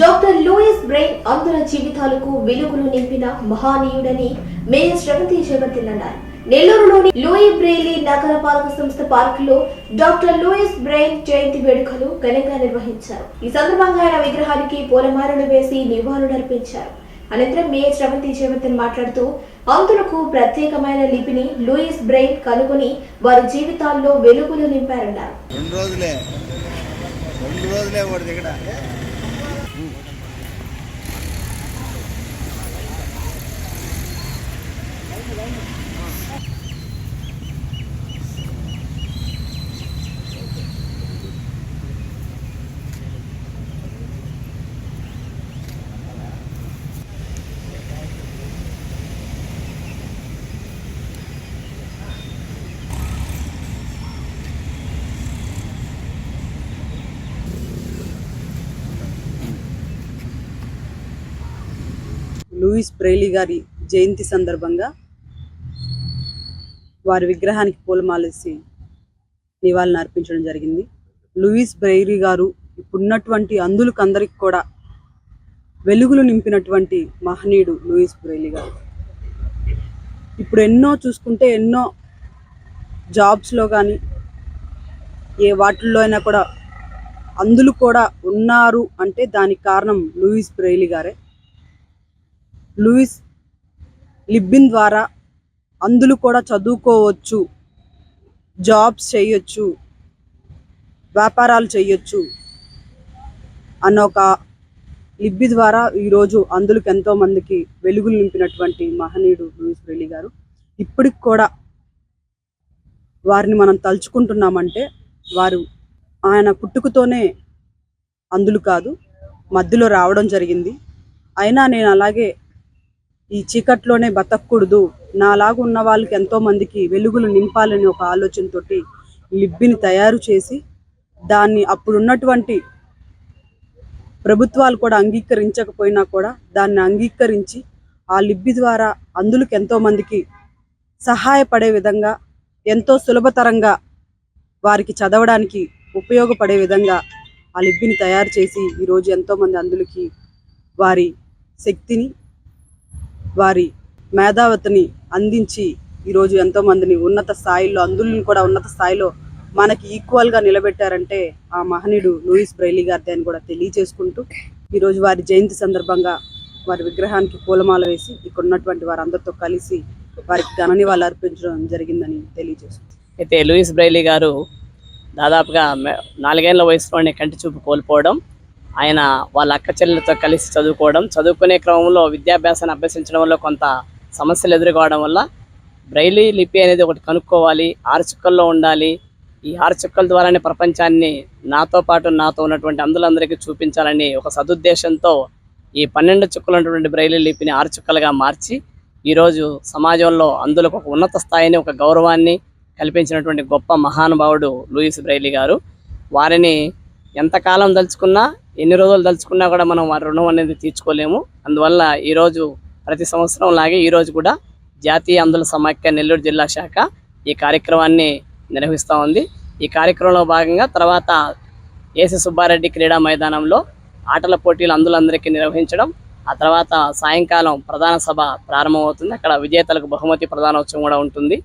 Doctor Louis brain అందరి జీవితాలకు వెలుగులు నింపిన మహానీయుడని మేయర్ శ్రవంతి జగతిల్ అన్నారు నెల్లూరులోని లూయి బ్రెయిలీ నగర పాలక సంస్థ పార్కులో డాక్టర్ లూయిస్ బ్రెయిన్ జయంతి వేడుకలు ఘనంగా నిర్వహించారు. ఈ సందర్భంగా ఆయన విగ్రహానికి పూలమాలలు వేసి నివాళులర్పించారు. అనంతరం మేయర్ శ్రవంతి జగతిల్ మాట్లాడుతూ అంతులకు ప్రత్యేకమైన లిపిని లూయిస్ బ్రెయిన్ కనుగొని వారి జీవితాల్లో వెలుగులు నింపారన్నారు. రెండు రోజులే రెండు రోజులే లూయిస్ బ్రెయిలీ గారి జయంతి సందర్భంగా వారి విగ్రహానికి పూలమాలేసి నివాళులు అర్పించడం జరిగింది. లూయిస్ బ్రెయిలీ గారు ఇప్పుడున్నటువంటి అందులకు అందరికి కూడా వెలుగులు నింపినటువంటి మహనీయుడు లూయిస్ బ్రెయిలీ గారు. ఇప్పుడు ఎన్నో చూసుకుంటే ఎన్నో జాబ్స్లో కానీ ఏ వాటిల్లో అయినా కూడా అందులు కూడా ఉన్నారు అంటే దానికి కారణం లూయిస్ బ్రెయిలీ గారే. లూయిస్ లిబ్బిన్ ద్వారా అందులో కూడా చదువుకోవచ్చు జాబ్స్ చేయొచ్చు వ్యాపారాలు చేయొచ్చు అన్న ఒక లిబ్బి ద్వారా ఈరోజు అందులకు ఎంతో మందికి వెలుగులు నింపినటువంటి మహనీయుడు లూయిస్ బ్రెయిలీ గారు. ఇప్పటికి కూడా వారిని మనం తలుచుకుంటున్నామంటే వారు ఆయన పుట్టుకతోనే అందులు కాదు మధ్యలో రావడం జరిగింది. అయినా నేను అలాగే ఈ చీకట్లోనే బతకూడదు. నాలాగున్న వాళ్ళకి ఎంతో మందికి వెలుగులు నింపాలని ఒక ఆలోచనతోటి లిబ్బిని తయారు చేసి దాన్ని అప్పుడున్నటువంటి ప్రభుత్వాలు కూడా అంగీకరించకపోయినా కూడా దాన్ని అంగీకరించి ఆ లిబ్బి ద్వారా అందులకు ఎంతో మందికి సహాయపడే విధంగా ఎంతో సులభతరంగా వారికి చదవడానికి ఉపయోగపడే విధంగా ఆ లిబ్బిని తయారు చేసి ఈరోజు ఎంతోమంది అందులకి వారి శక్తిని వారి మేధావతిని అందించి ఈరోజు ఎంతోమందిని ఉన్నత స్థాయిలో అందులను కూడా ఉన్నత స్థాయిలో మనకి ఈక్వల్గా నిలబెట్టారంటే ఆ మహనీయుడు లూయిస్ బ్రైలీ గారిది అని కూడా తెలియజేసుకుంటూ ఈరోజు వారి జయంతి సందర్భంగా వారి విగ్రహానికి పూలమాల వేసి ఇక్కడ ఉన్నటువంటి వారందరితో కలిసి వారికి ఘన నివాళులు అర్పించడం జరిగిందని తెలియజేస్తుంది అయితే లూయిస్ బ్రైలీ గారు దాదాపుగా నాలుగేళ్ళ వయసులోనే కంటి చూపు కోల్పోవడం ఆయన వాళ్ళ అక్క చెల్లెలతో కలిసి చదువుకోవడం చదువుకునే క్రమంలో విద్యాభ్యాసాన్ని అభ్యసించడంలో కొంత సమస్యలు ఎదుర్కోవడం వల్ల బ్రైలీ లిపి అనేది ఒకటి కనుక్కోవాలి ఆరు చుక్కల్లో ఉండాలి. ఈ ఆరు చుక్కల ద్వారానే ప్రపంచాన్ని నాతో పాటు నాతో ఉన్నటువంటి అందులందరికీ చూపించాలని ఒక సదుద్దేశంతో ఈ పన్నెండు చుక్కలు ఉన్నటువంటి బ్రైలీ లిపిని ఆరు చుక్కలుగా మార్చి ఈరోజు సమాజంలో అందులకు ఒక ఉన్నత స్థాయిని ఒక గౌరవాన్ని కల్పించినటువంటి గొప్ప మహానుభావుడు లూయిస్ బ్రైలీ గారు. వారిని ఎంతకాలం దలుచుకున్నా ఎన్ని రోజులు దలుచుకున్నా కూడా మనం ఆ రుణం అనేది తీర్చుకోలేము. అందువల్ల ఈరోజు ప్రతి సంవత్సరం లాగే ఈరోజు కూడా జాతీయ అందుల సమాఖ్య నెల్లూరు జిల్లా శాఖ ఈ కార్యక్రమాన్ని నిర్వహిస్తూ ఉంది. ఈ కార్యక్రమంలో భాగంగా తర్వాత ఏసీ సుబ్బారెడ్డి క్రీడా మైదానంలో ఆటల పోటీలు అందులందరికీ నిర్వహించడం ఆ తర్వాత సాయంకాలం ప్రధాన సభ ప్రారంభమవుతుంది. అక్కడ విజేతలకు బహుమతి ప్రధానోత్సవం కూడా ఉంటుంది.